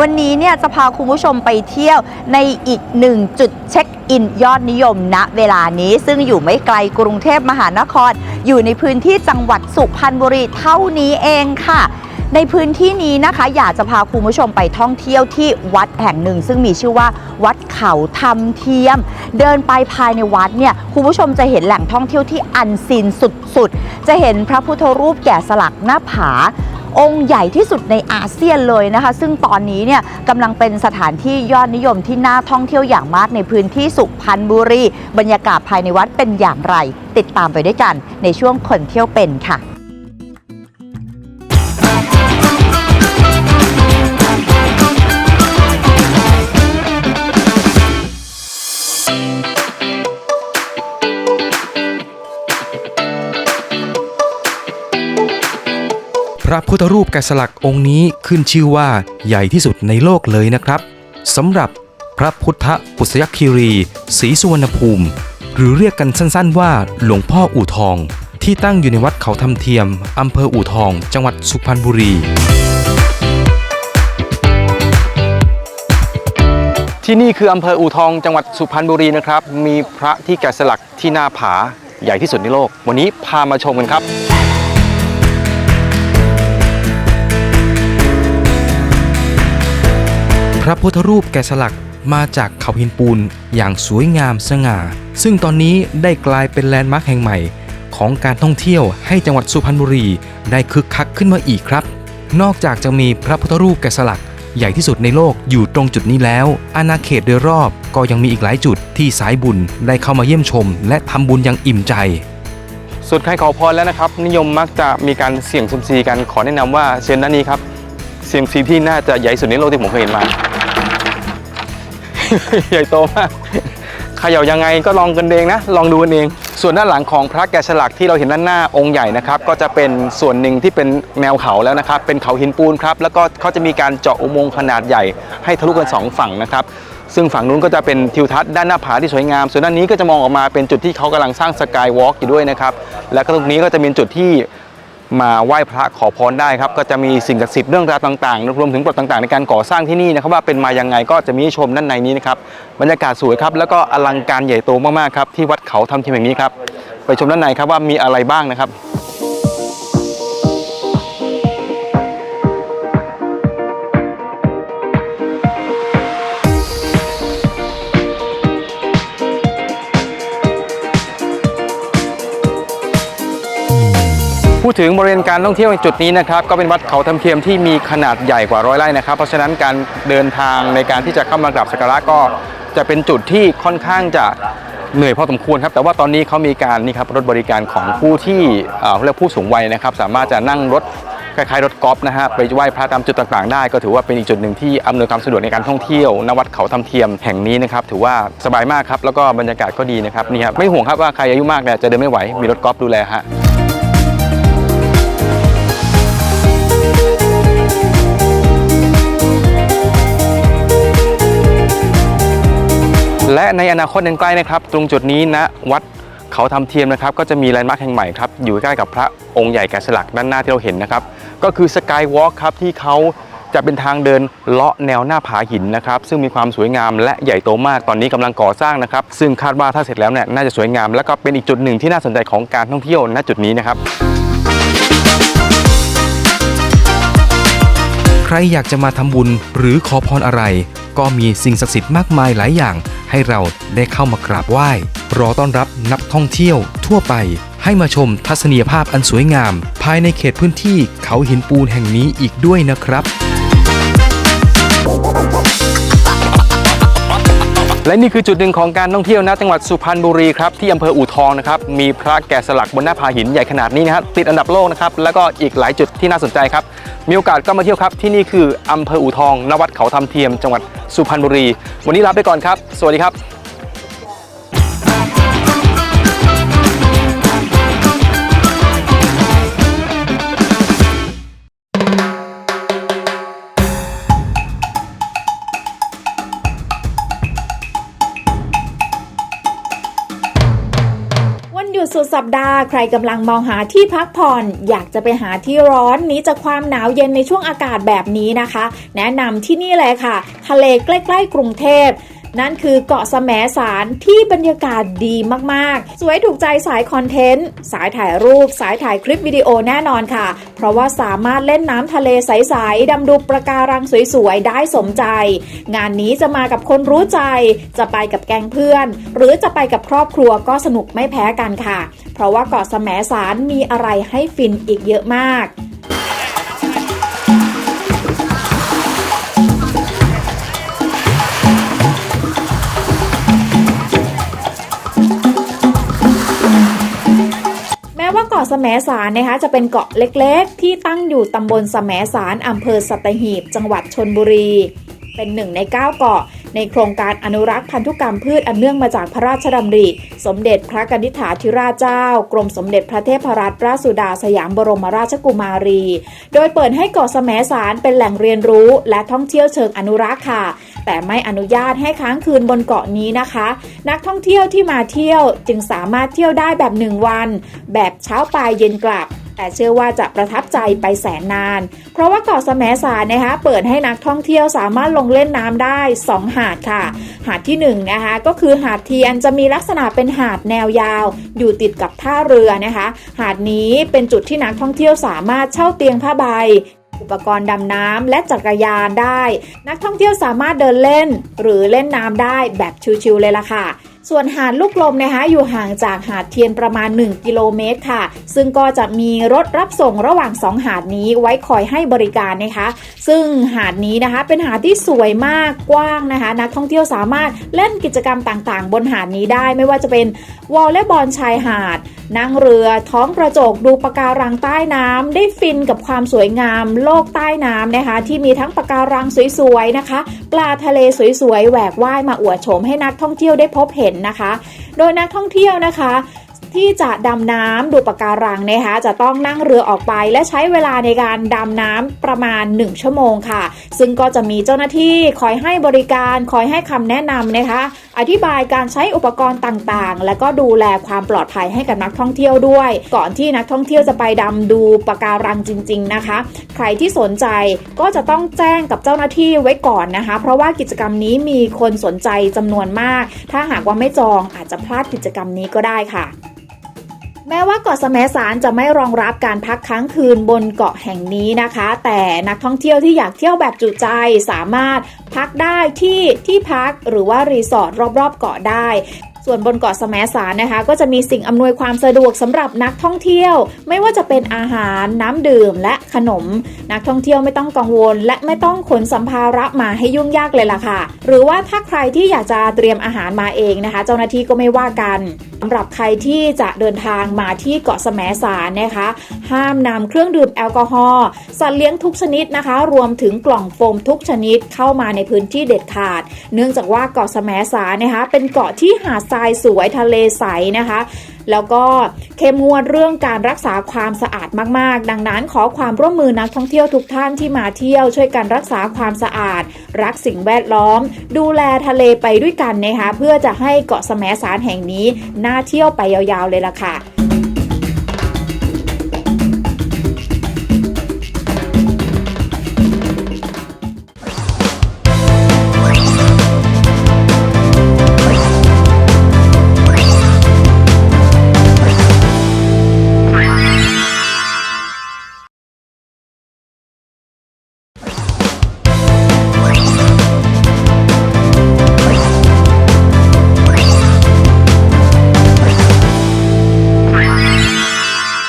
วันนี้เนี่ยจะพาคุณผู้ชมไปเที่ยวในอีกหนึ่งจุดเช็คอินยอดนิยมณเวลานี้ซึ่งอยู่ไม่ไกลกรุงเทพมหานคร อยู่ในพื้นที่จังหวัดสุพรรณบุรีเท่านี้เองค่ะในพื้นที่นี้นะคะอยากจะพาคุณผู้ชมไปท่องเที่ยวที่วัดแห่งหนึ่ง ซึ่งมีชื่อว่า วัดเขาทำเทียม เดินไปภายในวัดเนี่ยคุณผู้ชมจะเห็นแหล่งท่องเที่ยวที่อันซีนสุดๆ จะเห็นพระพุทธรูปแกะสลักหน้าผา องค์ใหญ่ที่สุดในอาเซียนเลยนะคะ ซึ่งตอนนี้เนี่ยกำลังเป็นสถานที่ยอดนิยมที่น่าท่องเที่ยวอย่างมากในพื้นที่สุพรรณบุรี บรรยากาศภายในวัดเป็นอย่างไร ติดตามไปด้วยกันในช่วงคนเที่ยวเป็นค่ะ พระพุทธรูปแกะสลักองค์นี้ขึ้นชื่อว่าใหญ่ที่สุดในโลกเลยนะครับสำหรับพระพุทธปุษยคีรีศรีสุวรรณภูมิ หรือเรียกกันสั้นๆว่าหลวงพ่ออู่ทอง ที่ตั้งอยู่ในวัดเขาทำเทียมอำเภออู่ทอง จังหวัดสุพรรณบุรี ที่นี่คืออำเภออู่ทองจังหวัดสุพรรณบุรีนะครับ มีพระที่แกะสลักที่หน้าผาใหญ่ที่สุดในโลก วันนี้พามาชมกันครับ พระพุทธรูปแกะสลักมาจากเขาหินปูนอย่างสวยงามสง่า ซึ่งตอนนี้ได้กลายเป็นแลนด์มาร์คแห่งใหม่ ของการท่องเที่ยวให้จังหวัดสุพรรณบุรีได้คึกคักขึ้นมาอีกครับ นอกจากจะมีพระพุทธรูปแกะสลักใหญ่ที่สุดในโลกอยู่ตรงจุดนี้แล้ว อาณาเขตโดยรอบก็ยังมีอีกหลายจุดที่สายบุญได้เข้ามาเยี่ยมชม และทำบุญอย่างอิ่มใจ สุดใครขอพรแล้วนะครับ นิยมมักจะมีการเสี่ยงเซยมซีกันขอแนะนำว่าเชนด้านนี้ครับเซียมซีที่น่าจะใหญ่สุดในโลกที่ผมเคยเห็นมา ใหญ่โตมากเขย่ายังไงก็ลองกันเองนะ ลองดูกันเอง ส่วนด้านหลังของพระแกะสลักที่เราเห็นด้านหน้าองค์ใหญ่นะครับ ก็จะเป็นส่วนหนึ่งที่เป็นแนวเขาแล้วนะครับ เป็นเขาหินปูนครับ แล้วก็เขาจะมีการเจาะอุโมงค์ขนาดใหญ่ ให้ทะลุกันสองฝั่งนะครับ ซึ่งฝั่งนู้นก็จะเป็นทิวทัศน์ด้านหน้าผาที่สวยงาม ส่วนด้านนี้ก็จะมองออกมาเป็นจุดที่เขากำลังสร้างสกายวอล์กอยู่ด้วยนะครับ และก็ตรงนี้ก็จะเป็นจุดที่ มาไหว้พระขอพรได้ครับก็จะมีสิ่งศักดิ์สิทธิ์เรื่องราวต่างๆรวมถึงบทต่างๆ ในการก่อสร้างที่นี่นะครับว่าเป็นมายังไงก็จะมีให้ชมด้านในนี้นะครับบรรยากาศสวยครับแล้วก็อลังการใหญ่โตมากๆครับที่วัดเขาทำทีมแห่งนี้ครับไปชมด้านในครับว่ามีอะไรบ้างนะครับ ดถึงบริเวณการท่องเที่ยวในจุดนี้นะครับก็เป็นวัดเขาทำเทียมที่มีขนาดใหญ่กว่าร้อยไร่นะครับ เพราะฉะนั้นการเดินทางในการที่จะเข้ามากราบสักการะก็จะเป็นจุดที่ค่อนข้างจะเหนื่อยพอสมควรครับแต่ว่าตอนนี้เขามีการนี่ครับรถบริการของผู้ที่เอ่อเรียกผู้สูงวัยนะครับ สามารถจะนั่งรถคล้ายๆรถกอล์ฟนะฮะไปไหว้พระตามจุดต่างๆได้ ก็ถือว่าเป็นอีกจุดหนึ่งที่อำนวยความสะดวกในการท่องเที่ยวณวัดเขาทำเทียมแห่งนี้นะครับถือว่าสบายมากครับแล้วก็บรรยากาศก็ดีนะครับนี่ครับไม่ห่วงครับว่าใครอายุมากเนี่ยจะเดินไม่ไหวมีรถกอล์ฟดูแลฮะ และในอนาคตอันใกล้นะครับ ตรงจุดนี้นะวัดเขาทำเทียมนะครับ ก็จะมีแลนด์มาร์คแห่งใหม่ครับอยู่ใกล้กับพระองค์ใหญ่แกะสลักด้านหน้าที่เราเห็นนะครับ ก็คือสกายวอล์กครับที่เขาจะเป็นทางเดินเลาะแนวหน้าผาหินนะครับ ซึ่งมีความสวยงามและใหญ่โตมากตอนนี้กำลังก่อสร้างนะครับ ซึ่งคาดว่าถ้าเสร็จแล้วเนี่ยน่าจะสวยงาม และก็เป็นอีกจุดหนึ่งที่น่าสนใจของการท่องเที่ยวณจุดนี้นะครับ ใครอยากจะมาทำบุญหรือขอพรอะไร ก็มีสิ่งศักดิ์สิทธิ์มากมายหลายอย่าง ให้เราได้เข้ามากราบไหว้ รอต้อนรับนักท่องเที่ยวทั่วไปให้มาชมทัศนียภาพอันสวยงาม ภายในเขตพื้นที่เขาหินปูนแห่งนี้อีกด้วยนะครับ และนี่คือจุดหนึ่งของการท่องเที่ยวณจังหวัดสุพรรณบุรีครับที่อำเภออู่ทองนะครับมีพระแกะสลักบนหน้าผาหินใหญ่ขนาดนี้นะครับติดอันดับโลกนะครับแล้วก็อีกหลายจุดที่น่าสนใจครับมีโอกาสก็มาเที่ยวครับที่นี่คืออำเภออู่ทองนวัดเขาทำเทียม จังหวัดสุพรรณบุรี วันนี้ลาไปก่อนครับ สวัสดีครับ สุดสัปดาห์ใครกำลังมองหาที่พักผ่อน อยากจะไปหาที่ร้อนนี้จากความหนาวเย็นในช่วงอากาศแบบนี้นะคะ แนะนำที่นี่เลยค่ะ ทะเลใกล้ ๆ กรุงเทพ นั่นคือเกาะแสมสารที่บรรยากาศดีมากๆ สวยถูกใจสายคอนเทนต์ สายถ่ายรูป สายถ่ายคลิปวิดีโอแน่นอนค่ะ เพราะว่าสามารถเล่นน้ำทะเลใสๆดำดูประการังสวยๆ ได้สมใจ งานนี้จะมากับคนรู้ใจ จะไปกับแก๊งเพื่อน หรือจะไปกับครอบครัวก็สนุกไม่แพ้กันค่ะ เพราะว่าเกาะแสมสารมีอะไรให้ฟินอีกเยอะมาก ว่าเกาะแสมสารนะคะจะเป็นเกาะเล็กๆ ที่ตั้งอยู่ตำบลแสมสารอำเภอสัตหีบ จังหวัดชนบุรี เป็นหนึ่งใน 9 เกาะ ในโครงการอนุรักษ์พันธุกรรมพืชอันเนื่องมาจากพระราชดำริ สมเด็จพระกนิษฐาธิราชเจ้า กรมสมเด็จพระเทพรัตนราชสุดาสยามบรมราชกุมารี โดยเปิดให้เกาะแสมสารเป็นแหล่งเรียนรู้และท่องเที่ยวเชิงอนุรักษ์ค่ะ แต่ไม่อนุญาตให้ค้างคืนบนเกาะนี้นะคะ นักท่องเที่ยวที่มาเที่ยวจึงสามารถเที่ยวได้แบบหนึ่งวัน แบบเช้าไปเย็นกลับ แต่เชื่อว่าจะประทับใจไปแสนนาน เพราะว่าเกาะแสมสารนะคะเปิดให้นักท่องเที่ยวสามารถลงเล่นน้ำได้ 2 หาดค่ะ หาดที่1นงนะคะก็คือหาดเทียนจะมีลักษณะเป็นหาดแนวยาว อยู่ติดกับท่าเรือนะคะ หาดนี้เป็นจุดที่นักท่องเที่ยวสามารถเช่าเตียงผ้าใบอุปกรณ์ดำน้ำและจักรยานได้ นักท่องเที่ยวสามารถเดินเล่น หรือเล่นน้ำได้แบบชิวๆเลยล่ะค่ะ ส่วนหาดลูกลมนะคะอยู่ห่างจากหาดเทียนประมาณ 1 กิโลเมตรค่ะ ซึ่งก็จะมีรถรับส่งระหว่าง 2 หาดนี้ไว้คอยให้บริการนะคะ ซึ่งหาดนี้นะคะเป็นหาดที่สวยมากกว้างนะคะ นักท่องเที่ยวสามารถเล่นกิจกรรมต่างๆ บนหาดนี้ได้ไม่ว่าจะเป็นวอลเลย์บอลชายหาด นั่งเรือท้องกระจกดูปะการังใต้น้ำได้ฟินกับความสวยงามโลกใต้น้ำนะคะ ที่มีทั้งปะการังสวยๆนะคะ ปลาทะเลสวยๆแหวกว่ายมาอวดโฉมให้นักท่องเที่ยวได้พบเห็นนะคะ โดยนักท่องเที่ยวนะคะ ที่จะดำน้ำดูปะการังนะคะจะต้องนั่งเรือออกไป และใช้เวลาในการดำน้ำประมาณ 1 ชั่วโมงค่ะ ซึ่งก็จะมีเจ้าหน้าที่คอยให้บริการคอยให้คำแนะนำนะคะ อธิบายการใช้อุปกรณ์ต่างๆ และก็ดูแลความปลอดภัยให้กับนักท่องเที่ยวด้วย ก่อนที่นักท่องเที่ยวจะไปดำดูปะการังจริง ๆนะคะ ใครที่สนใจก็จะต้องแจ้งกับเจ้าหน้าที่ไว้ก่อนนะคะ เพราะว่ากิจกรรมนี้มีคนสนใจจำนวนมาก ถ้าหากว่าไม่จองอาจจะพลาดกิจกรรมนี้ก็ได้ค่ะ แม้ว่าเกาะแสมสารจะไม่รองรับการพักค้างคืนบนเกาะแห่งนี้นะคะ แต่นักท่องเที่ยวที่อยากเที่ยวแบบจุใจสามารถพักได้ที่ที่พักหรือว่ารีสอร์ทรอบๆเกาะได้ ส่วนบนเกาะแสมสารนะคะ ก็จะมีสิ่งอำนวยความสะดวกสำหรับนักท่องเที่ยว ไม่ว่าจะเป็นอาหารน้ำดื่มและขนม นักท่องเที่ยวไม่ต้องกังวล และไม่ต้องขนสัมภาระมาให้ยุ่งยากเลยล่ะค่ะ หรือว่าถ้าใครที่อยากจะเตรียมอาหารมาเองนะคะ เจ้าหน้าที่ก็ไม่ว่ากันสำหรับใครที่จะเดินทางมาที่เกาะแสมสารนะคะ ห้ามนำเครื่องดื่มแอลกอฮอล์สัตว์เลี้ยงทุกชนิดนะคะ รวมถึงกล่องโฟมทุกชนิดเข้ามาในพื้นที่เด็ดขาด เนื่องจากว่าเกาะแสมสารนะคะ เป็นเกาะที่หาดทรายสวยทะเลใสนะคะ แล้วก็เข้มงวดเรื่องการรักษาความสะอาดมากๆ ดังนั้นขอความร่วมมือนักท่องเที่ยวทุกท่านที่มาเที่ยวช่วยกันรักษาความสะอาด รักสิ่งแวดล้อม ดูแลทะเลไปด้วยกันนะคะเพื่อจะให้เกาะแสมสารแห่งนี้น่าเที่ยวไปยาวๆเลยล่ะค่ะ